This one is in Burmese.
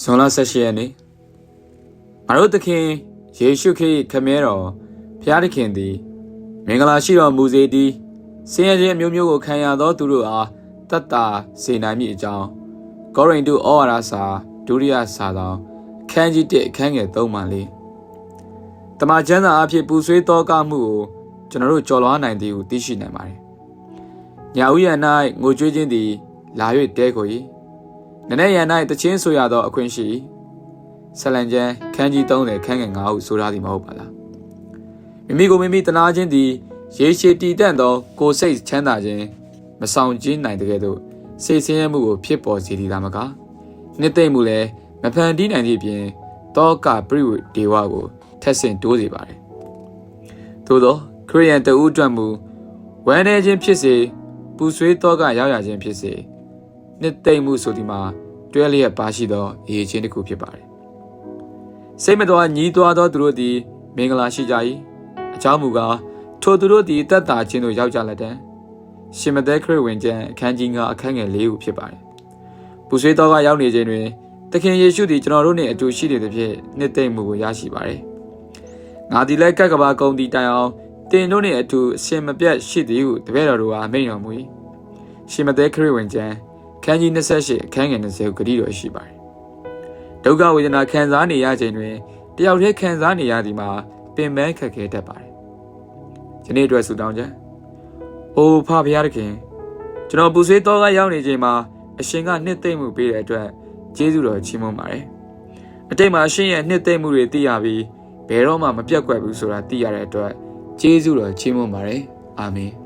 ဇွန်လ18ရက်နေ့ငါတို့သခင်ယေရှုခရစ်ခမဲတော်ဖျားသခင်သည်မင်္ဂလာရှိတော်မူစေသည်ဆင်းရဲခြင်းအမျိုးမျိုးကိုခံရသောသူတို့အားတတ်တာစေနိုင်မည်အကြောင်းကောရိန္သုဩဝါဒစာဒုတိယစာတော်အခန်းကြီး1အခန်းငယ်3မှာလေးတမန်ကျမ်းစာအဖြစ်ပူဆွေးတော်ကမှုကိုကျွန်တော်တို့ကြော်လွှားနိုင်သည်ဟုသိရှိနိုင်ပါတယ်။ညာဥယျာ၌ငိုကြွေးခြင်းသည်လာ၍တဲကို၏ နည်းနည်းရန်၌တချင်းဆိုရသောအခွင့်ရှိဆလန်ကျန်ခန်းကြီး30ခန်းငယ်9ဟုဆိုရသည်မဟုတ်ပါလားမိမိကိုမိမိတနာခြင်းသည်ရေရှည်တည်တံ့သောကိုယ်စိတ်ချမ်းသာခြင်းမဆောင်ခြင်းနိုင်တဲ့ကဲ့သို့စိတ်ဆင်းရဲမှုကိုဖြစ်ပေါ်စေသည်သာမကနှစ်သိမ့်မှုလည်းမဖန်တီးနိုင်သည့်ပြင်တောကပရိဝဒေဝကိုထက်ဆင့်တိုးစေပါတယ်သို့သောခရိယန်တဦးအတွက်မူဝမ်းနည်းခြင်းဖြစ်စေပူဆွေးတောကရောက်ရခြင်းဖြစ်စေ နှစ်သိမ့်မှုဆိုဒီမှာတွဲလျက်ပါရှိသောအရေးချင်းတစ်ခုဖြစ်ပါတယ်။စိတ်မတော်ညီးတွားသောသူတို့သည်မင်္ဂလာရှိကြ၏။အကြောင်းမူကားထိုသူတို့သည်တက်တာချင်းတို့ရောက်ကြလက်တံ။ရှင်မသက်ခရစ်ဝင်ကျမ်းအခန်းကြီး9အခန်းငယ်၄ခုဖြစ်ပါတယ်။ပူဆွေးတော်ကရောက်နေခြင်းတွင်သခင်ယေရှုသည်ကျွန်တော်တို့နှင့်အတူရှိနေသဖြင့်နှစ်သိမ့်မှုကိုရရှိပါတယ်။ငါသည်လည်းကက်ကဘာကုံတီတိုင်အောင်တင်တို့နှင့်အတူအရှင်မပြတ်ရှိသည်ဟုတပည့်တော်တို့အားမိန့်တော်မူ၏။ရှင်မသက်ခရစ်ဝင်ကျမ်း ခန်းကြီး28အခန်းငယ်20ကိုဂတိတော်ရှိပါတယ်။ဒုက္ခဝေဒနာခံစားနေရခြင်းတွင်တယောက်တည်းခံစားနေရသည်မှာပင်ပန်းခက်ခဲတတ်ပါတယ်။ဒီနေ့အတွက်ဆုတောင်းချက်။အိုဖဖရားသခင်ကျွန်တော်ပူဆွေးတော်ကရောက်နေချိန်မှာအရှင်ကနှစ်သိမ့်မှုပေးတဲ့အတွက်ကျေးဇူးတော်ချီးမွမ်းပါတယ်။အတိတ်မှာအရှင်ရဲ့နှစ်သိမ့်မှုတွေသိရပြီးဘယ်တော့မှမပြတ်ကွက်ဘူးဆိုတာသိရတဲ့အတွက်ကျေးဇူးတော်ချီးမွမ်းပါတယ်။အာမင်။